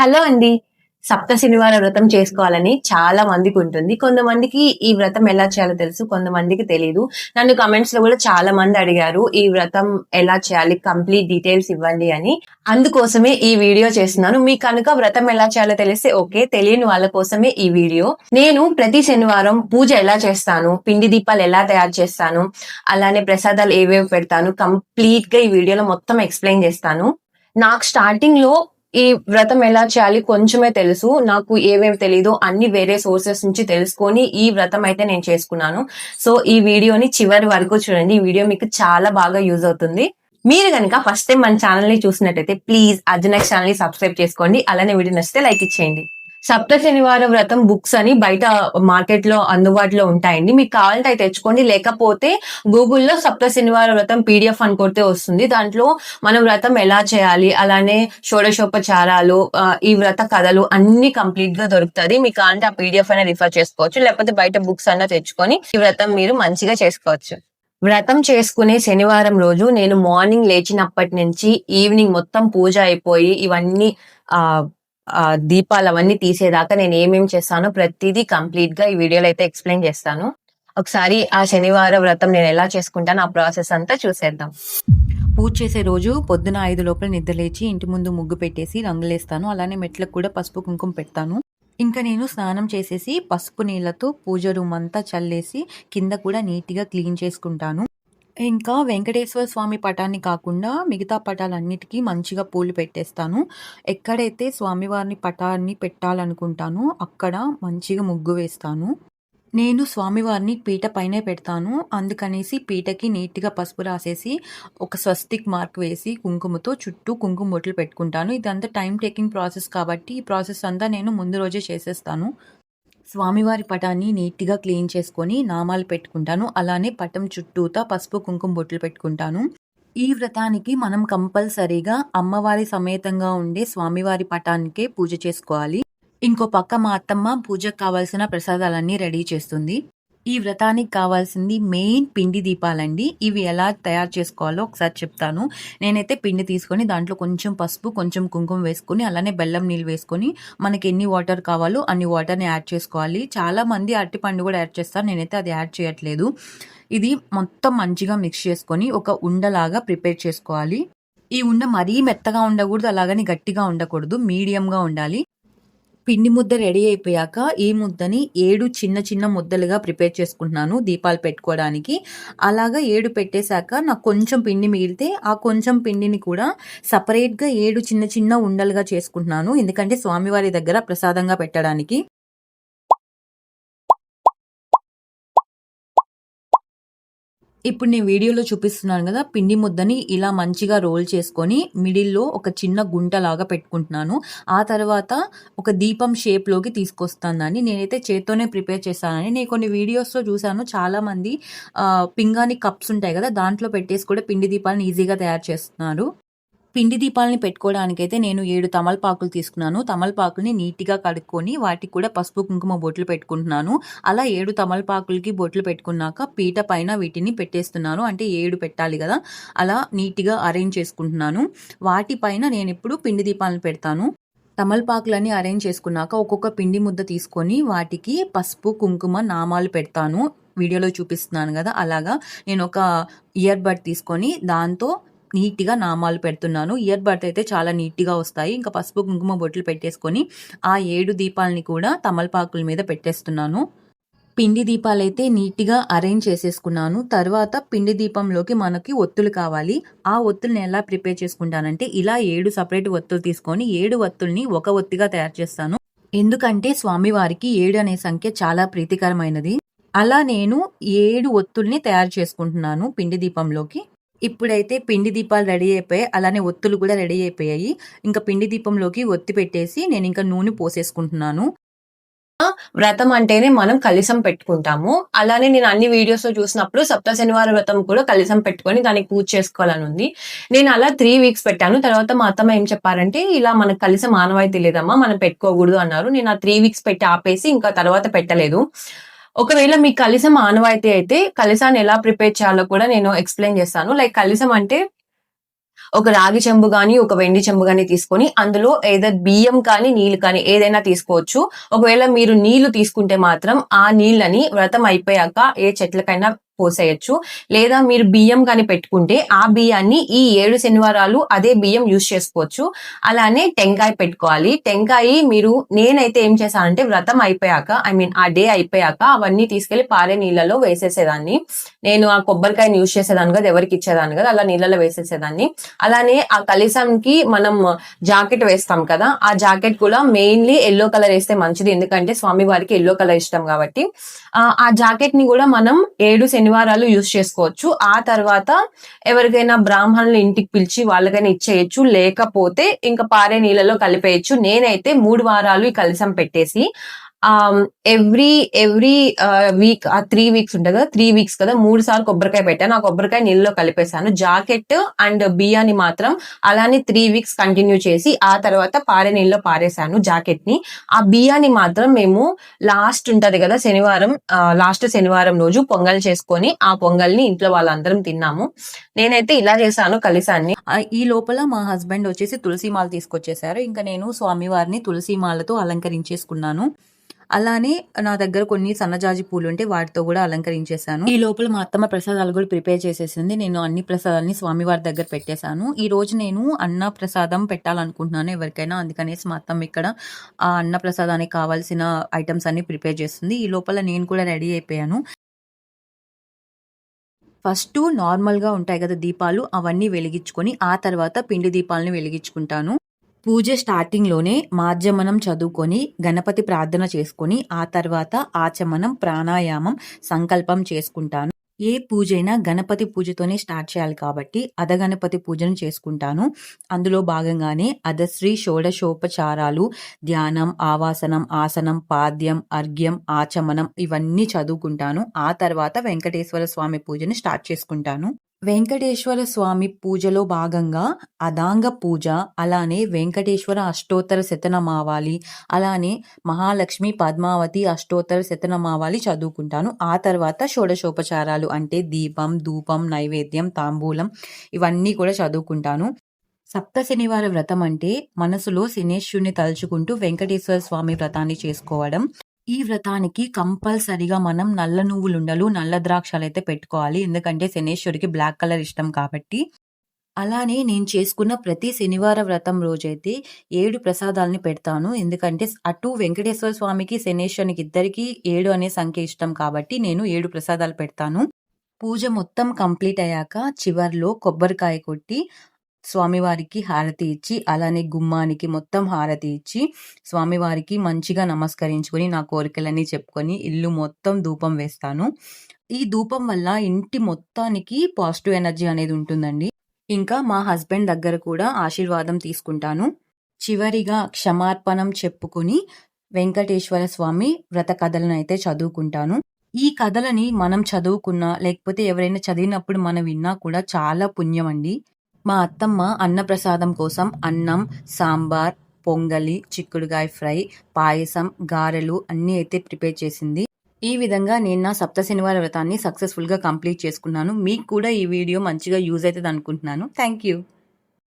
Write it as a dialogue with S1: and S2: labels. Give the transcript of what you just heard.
S1: Hello అండి. సప్త శనివార వ్రతం చేసుకోవాలని చాలా మందికి ఉంటుంది. కొంతమందికి ఈ వ్రతం ఎలా చేయాలో తెలుసు కొంతమందికి తెలియదు నన్ను కమెంట్స్లో కూడా చాలా మంది అడిగారు ఈ వ్రతం ఎలా చేయాలి కంప్లీట్ డీటెయిల్స్ ఇవ్వండి అని. అందుకోసమే ఈ వీడియో చేస్తున్నాను. మీకు కనుక వ్రతం ఎలా చేయాలో తెలిస్తే ఓకే తెలియని వాళ్ళ కోసమే ఈ వీడియో. నేను ప్రతి శనివారం పూజ ఎలా చేస్తాను పిండి దీపాలు ఎలా తయారు చేస్తాను అలానే ప్రసాదాలు ఏవేవి పెడతాను కంప్లీట్గా ఈ వీడియోలో మొత్తం ఎక్స్ప్లెయిన్ చేస్తాను. నాకు స్టార్టింగ్లో ఈ వ్రతం ఎలా చేయాలి కొంచెమే తెలుసు. నాకు ఏమేమి తెలీదు. అన్ని వేరే సోర్సెస్ నుంచి తెలుసుకొని ఈ వ్రతం అయితే నేను చేసుకున్నాను. సో ఈ వీడియోని చివరి వరకు చూడండి. ఈ వీడియో మీకు చాలా బాగా యూజ్ అవుతుంది. మీరు కనుక ఫస్ట్ టైం మన ఛానల్ని చూసినట్టయితే ప్లీజ్ అర్జునెక్స్ ఛానల్ని సబ్స్క్రైబ్ చేసుకోండి. అలానే వీడియో నచ్చితే లైక్ ఇచ్చేయండి. సప్త శనివార వ్రతం బుక్స్ అని బయట మార్కెట్లో అందుబాటులో ఉంటాయండి. మీకు కావాలంటే తెచ్చుకోండి. లేకపోతే గూగుల్లో సప్త శనివార వ్రతం పీడిఎఫ్ అని కొడితే వస్తుంది. దాంట్లో మనం వ్రతం ఎలా చేయాలి? అలానే షోడశోపచారాలు ఈ వ్రత కథలు అన్ని కంప్లీట్గా దొరుకుతుంది మీకు కావాలంటే ఆ పీడిఎఫ్ అయినా రిఫర్ చేసుకోవచ్చు. లేకపోతే బయట బుక్స్ అన్నా తెచ్చుకొని ఈ వ్రతం మీరు మంచిగా చేసుకోవచ్చు. వ్రతం చేసుకునే శనివారం రోజు నేను మార్నింగ్ లేచినప్పటి నుంచి ఈవినింగ్ మొత్తం పూజ అయిపోయి ఇవన్నీ ఆ దీపాలు అవన్నీ తీసేదాకా నేను ఏమేం చేస్తానో ప్రతిదీ కంప్లీట్గా ఈ వీడియోలో అయితే ఎక్స్ప్లెయిన్ చేస్తాను. ఒకసారి ఆ శనివార వ్రతం నేను ఎలా చేసుకుంటానో ఆ ప్రాసెస్ అంతా చూసేద్దాం.
S2: పూజ చేసే రోజు పొద్దున ఐదు లోపల నిద్రలేచి ఇంటి ముందు ముగ్గు పెట్టేసి రంగులేస్తాను. అలానే మెట్లకు కూడా పసుపు కుంకుమ పెడతాను. ఇంకా నేను స్నానం చేసేసి పసుపు నీళ్ళతో పూజ రూమ్ అంతా చల్లేసి కింద కూడా నీట్గా క్లీన్ చేసుకుంటాను. ఇంకా వెంకటేశ్వర స్వామి పటాన్ని కాకుండా మిగతా పటాలన్నిటికీ మంచిగా పూలు పెట్టేస్తాను. ఎక్కడైతే స్వామివారిని పటాన్ని పెట్టాలనుకుంటానో అక్కడ మంచిగా ముగ్గు వేస్తాను. నేను స్వామివారిని పీట పైనే పెడతాను. అందుకనేసి పీటకి నీట్గా పసుపు రాసేసి ఒక స్వస్తిక్ మార్క్ వేసి కుంకుమతో చుట్టూ కుంకుమ బొట్లు పెట్టుకుంటాను. ఇదంతా టైం టేకింగ్ ప్రాసెస్ కాబట్టి ఈ ప్రాసెస్ అంతా నేను ముందు రోజే చేసేస్తాను. స్వామివారి పటాన్ని నీట్గా క్లీన్ చేసుకొని నామాలు పెట్టుకుంటాను. అలానే పటం చుట్టూతా పసుపు కుంకుమ బొట్లు పెట్టుకుంటాను. ఈ వ్రతానికి మనం కంపల్సరీగా అమ్మవారి సమేతంగా ఉండే స్వామివారి పటానికే పూజ చేసుకోవాలి. ఇంకో పక్క మా అత్తమ్మ పూజకు కావాల్సిన ప్రసాదాలన్నీ రెడీ చేస్తుంది. ఈ వ్రతానికి కావాల్సింది మెయిన్ పిండి దీపాలండి. ఇవి ఎలా తయారు చేసుకోవాలో ఒకసారి చెప్తాను. నేనైతే పిండి తీసుకొని దాంట్లో కొంచెం పసుపు కొంచెం కుంకుమ వేసుకొని అలానే బెల్లం నీళ్ళు వేసుకొని మనకి ఎన్ని వాటర్ కావాలో అన్ని వాటర్ని యాడ్ చేసుకోవాలి. చాలా మంది అరటిపండు కూడా యాడ్ చేస్తారు. నేనైతే అది యాడ్ చేయట్లేదు. ఇది మొత్తం మంచిగా మిక్స్ చేసుకొని ఒక ఉండలాగా ప్రిపేర్ చేసుకోవాలి. ఈ ఉండ మరీ మెత్తగా ఉండకూడదు అలాగని గట్టిగా ఉండకూడదు. మీడియంగా ఉండాలి. పిండి ముద్ద రెడీ అయిపోయాక ఈ ముద్దని ఏడు చిన్న చిన్న ముద్దలుగా ప్రిపేర్ చేసుకుంటున్నాను దీపాలు పెట్టుకోవడానికి. అలాగా ఏడు పెట్టేశాక నాకు కొంచెం పిండి మిగిలితే ఆ కొంచెం పిండిని కూడా సపరేట్గా ఏడు చిన్న చిన్న ఉండలుగా చేసుకుంటున్నాను. ఎందుకంటే స్వామివారి దగ్గర ప్రసాదంగా పెట్టడానికి. ఇప్పుడు నేను వీడియోలో చూపిస్తున్నాను కదా పిండి ముద్దని ఇలా మంచిగా రోల్ చేసుకొని మిడిల్లో ఒక చిన్న గుంట లాగా పెట్టుకుంటున్నాను. ఆ తర్వాత ఒక దీపం షేప్లోకి తీసుకొస్తాను దాన్ని నేనైతే చేత్తోనే ప్రిపేర్ చేస్తానని నేను కొన్ని వీడియోస్లో చూశాను. చాలామంది పింగాని పింగాణి కప్స్ ఉంటాయి కదా దాంట్లో పెట్టేసి కూడా పిండి దీపాలను ఈజీగా తయారు చేస్తున్నారు. పిండి దీపాలని పెట్టుకోవడానికైతే నేను ఏడు తమలపాకులు తీసుకున్నాను. తమలపాకుల్ని నీట్గా కడుక్కొని వాటికి కూడా పసుపు కుంకుమ బొట్లు పెట్టుకుంటున్నాను. అలా ఏడు తమలపాకులకి బొట్లు పెట్టుకున్నాక పీట పైన వీటిని పెట్టేస్తున్నాను. అంటే ఏడు పెట్టాలి కదా. అలా నీట్గా అరేంజ్ చేసుకుంటున్నాను. వాటిపైన నేను ఇప్పుడు పిండి దీపాలను పెడతాను. తమలపాకులన్నీ అరేంజ్ చేసుకున్నాక ఒక్కొక్క పిండి ముద్ద తీసుకొని వాటికి పసుపు కుంకుమ నామాలు పెడతాను. వీడియోలో చూపిస్తున్నాను కదా. అలాగా నేను ఒక ఇయర్ బడ్ తీసుకొని దాంతో నీట్గా నామాలు పెడుతున్నాను. ఇయర్ బడ్ అయితే చాలా నీట్గా వస్తాయి. ఇంకా పసుపు కుంకుమ బొట్లు పెట్టేసుకొని ఆ ఏడు దీపాలని కూడా తమలపాకుల మీద పెట్టేస్తున్నాను. పిండి దీపాలైతే నీట్గా అరేంజ్ చేసేసుకున్నాను. తర్వాత పిండి దీపంలోకి మనకి ఒత్తులు కావాలి. ఆ ఒత్తుల్ని ఎలా ప్రిపేర్ చేసుకుంటానంటే ఇలా ఏడు సపరేట్ ఒత్తులు తీసుకొని ఏడు ఒత్తుల్ని ఒక ఒత్తిగా తయారు చేస్తాను. ఎందుకంటే స్వామివారికి ఏడు అనే సంఖ్య చాలా ప్రీతికరమైనది. అలా నేను ఏడు ఒత్తుల్ని తయారు చేసుకుంటున్నాను పిండి దీపంలోకి. ఇప్పుడైతే పిండి దీపాలు రెడీ అయిపోయాయి. అలానే ఒత్తులు కూడా రెడీ అయిపోయాయి. ఇంకా పిండి దీపంలోకి ఒత్తి పెట్టేసి నేను ఇంకా నూనె పోసేసుకుంటున్నాను.
S1: వ్రతం అంటేనే మనం కలిసం పెట్టుకుంటాము. అలానే నేను అన్ని వీడియోస్లో చూసినప్పుడు సప్త శనివార వ్రతం కూడా కలిసం పెట్టుకొని దానికి పూజ చేసుకోవాలని ఉంది. నేను అలా త్రీ వీక్స్ పెట్టాను. తర్వాత మా అత్తమ్మ ఏం చెప్పారంటే ఇలా మనకు కలిసం ఆనవాయితీ లేదమ్మా మనం పెట్టుకోకూడదు అన్నారు. నేను ఆ త్రీ వీక్స్ పెట్టి ఆపేసి ఇంకా తర్వాత పెట్టలేదు. ఒకవేళ మీ కలిసం ఆనవాయితీ అయితే కలిసాన్ని ఎలా ప్రిపేర్ చేయాలో కూడా నేను ఎక్స్ప్లెయిన్ చేస్తాను. లైక్ కలిసం అంటే ఒక రాగి చెంబు కానీ ఒక వెండి చెంబు కానీ తీసుకొని అందులో ఏదో బియ్యం కానీ నీళ్ళు కానీ ఏదైనా తీసుకోవచ్చు. ఒకవేళ మీరు నీళ్ళు తీసుకుంటే మాత్రం ఆ నీళ్ళని వ్రతం అయిపోయాక ఏ చెట్లకైనా పోసేయచ్చు. లేదా మీరు బియ్యం కానీ పెట్టుకుంటే ఆ బియ్యాన్ని ఈ ఏడు శనివారాలు అదే బియ్యం యూజ్ చేసుకోవచ్చు. అలానే టెంకాయ పెట్టుకోవాలి. టెంకాయ మీరు నేనైతే ఏం చేశానంటే వ్రతం అయిపోయాక ఐ మీన్ ఆ డే అయిపోయాక అవన్నీ తీసుకెళ్ళి పారే నీళ్ళలో వేసేసేదాన్ని. నేను ఆ కొబ్బరికాయని యూజ్ చేసేదాన్ని కదా ఎవరికి ఇచ్చేదాన్ని కదా అలా నీళ్ళలో వేసేసేదాన్ని. అలానే ఆ కలిసంకి మనం జాకెట్ వేస్తాం కదా ఆ జాకెట్ కూడా మెయిన్లీ ఎల్లో కలర్ వేస్తే మంచిది. ఎందుకంటే స్వామి వారికి ఎల్లో కలర్ ఇష్టం కాబట్టి. ఆ, జాకెట్ని కూడా మనం ఏడు శనివారాలు యూజ్ చేసుకోవచ్చు. ఆ తర్వాత ఎవరికైనా బ్రాహ్మణులు ఇంటికి పిలిచి వాళ్ళకైనా ఇచ్చేయచ్చు. లేకపోతే ఇంకా పారే నీళ్ళలో కలిపేయచ్చు. నేనైతే మూడు వారాలు ఈ కలసం పెట్టేసి ఎవ్రీ ఎవ్రీ వీక్ ఆ త్రీ వీక్స్ ఉంటుంది కదా త్రీ వీక్స్ కదా మూడు సార్లు కొబ్బరికాయ పెట్టాను ఆ కొబ్బరికాయ నీళ్ళలో కలిపేశాను. జాకెట్ అండ్ బియ్యాన్ని మాత్రం అలానే త్రీ వీక్స్ కంటిన్యూ చేసి ఆ తర్వాత పారే నీళ్ళలో పారేశాను జాకెట్ని ఆ బియ్యాన్ని మాత్రం మేము లాస్ట్ ఉంటది కదా శనివారం లాస్ట్ శనివారం రోజు పొంగల్ చేసుకొని ఆ పొంగల్ని ఇంట్లో వాళ్ళందరం తిన్నాము. నేనైతే ఇలా చేశాను కలిసాన్ని.
S2: ఈ లోపల మా హస్బెండ్ వచ్చేసి తులసి మాల తీసుకొచ్చేసారు. ఇంకా నేను స్వామివారిని తులసి మాలతో అలంకరించేసుకున్నాను. అలానే నా దగ్గర కొన్ని సన్నజాజి పూలు ఉంటే వాటితో కూడా అలంకరించేశాను. ఈ లోపల మా అత్తమ్మ ప్రసాదాలు కూడా ప్రిపేర్ చేసేసింది. నేను అన్ని ప్రసాదాలని స్వామివారి దగ్గర పెట్టేశాను. ఈ రోజు నేను అన్న ప్రసాదం పెట్టాలనుకుంటున్నాను ఎవరికైనా. అందుకనేసి మా అత్తమ్మ ఇక్కడ ఆ అన్న ప్రసాదానికి కావాల్సిన ఐటమ్స్ అన్ని ప్రిపేర్ చేస్తుంది. ఈ లోపల నేను కూడా రెడీ అయిపోయాను. ఫస్ట్ నార్మల్గా ఉంటాయి కదా దీపాలు అవన్నీ వెలిగించుకొని ఆ తర్వాత పిండి దీపాలను వెలిగించుకుంటాను. పూజ స్టార్టింగ్లోనే మాధ్యమనం చదువుకొని గణపతి ప్రార్థన చేసుకొని ఆ తర్వాత ఆచమనం ప్రాణాయామం సంకల్పం చేసుకుంటాను. ఏ పూజైనా గణపతి పూజతోనే స్టార్ట్ చేయాలి కాబట్టి అధగణపతి పూజను చేసుకుంటాను. అందులో భాగంగానే అధశ్రీ షోడశోపచారాలు ధ్యానం ఆవాసనం ఆసనం పాద్యం అర్ఘ్యం ఆచమనం ఇవన్నీ చదువుకుంటాను. ఆ తర్వాత వెంకటేశ్వర స్వామి పూజను స్టార్ట్ చేసుకుంటాను. వెంకటేశ్వర స్వామి పూజలో భాగంగా అదాంగ పూజ అలానే వెంకటేశ్వర అష్టోత్తర శతనమావాలి అలానే మహాలక్ష్మి పద్మావతి అష్టోత్తర శతనమావాలి చదువుకుంటాను. ఆ తర్వాత షోడశోపచారాలు అంటే దీపం ధూపం నైవేద్యం తాంబూలం ఇవన్నీ కూడా చదువుకుంటాను. సప్త శనివార వ్రతం అంటే మనసులో శనేశ్వరుని తలుచుకుంటూ వెంకటేశ్వర స్వామి వ్రతాన్ని చేసుకోవడం. ఈ వ్రతానికి కంపల్సరిగా మనం నల్ల నువ్వులుండలు నల్ల ద్రాక్షలు అయితే పెట్టుకోవాలి. ఎందుకంటే శనేశ్వరికి బ్లాక్ కలర్ ఇష్టం కాబట్టి. అలానే నేను చేసుకున్న ప్రతి శనివార వ్రతం రోజైతే ఏడు ప్రసాదాలని పెడతాను. ఎందుకంటే అటు వెంకటేశ్వర స్వామికి శనేశ్వరునికి ఇద్దరికి ఏడు అనే సంఖ్య ఇష్టం కాబట్టి నేను ఏడు ప్రసాదాలు పెడతాను. పూజ మొత్తం కంప్లీట్ అయ్యాక చివర్లో కొబ్బరికాయ కొట్టి స్వామివారికి హారతి ఇచ్చి అలానే గుమ్మానికి మొత్తం హారతి ఇచ్చి స్వామివారికి మంచిగా నమస్కరించుకొని నా కోరికలన్నీ చెప్పుకొని ఇల్లు మొత్తం ధూపం వేస్తాను. ఈ ధూపం వల్ల ఇంటి మొత్తానికి పాజిటివ్ ఎనర్జీ అనేది ఉంటుందండి. ఇంకా మా హస్బెండ్ దగ్గర కూడా ఆశీర్వాదం తీసుకుంటాను. చివరిగా క్షమార్పణం చెప్పుకుని వెంకటేశ్వర స్వామి వ్రత కథలను అయితే చదువుకుంటాను. ఈ కథలని మనం చదువుకున్నా లేకపోతే ఎవరైనా చదివినప్పుడు మనం విన్నా కూడా చాలా పుణ్యం అండి మా అత్తమ్మ అన్నప్రసాదం కోసం అన్నం సాంబార్ పొంగలి చిక్కుడుగాయ ఫ్రై పాయసం గారెలు అన్నీ అయితే ప్రిపేర్ చేసింది. ఈ విధంగా నేను నా సప్త శనివార వ్రతాన్ని సక్సెస్ఫుల్గా కంప్లీట్ చేసుకున్నాను. మీకు కూడా ఈ వీడియో మంచిగా యూజ్ అవుతుంది అనుకుంటున్నాను. Thank you.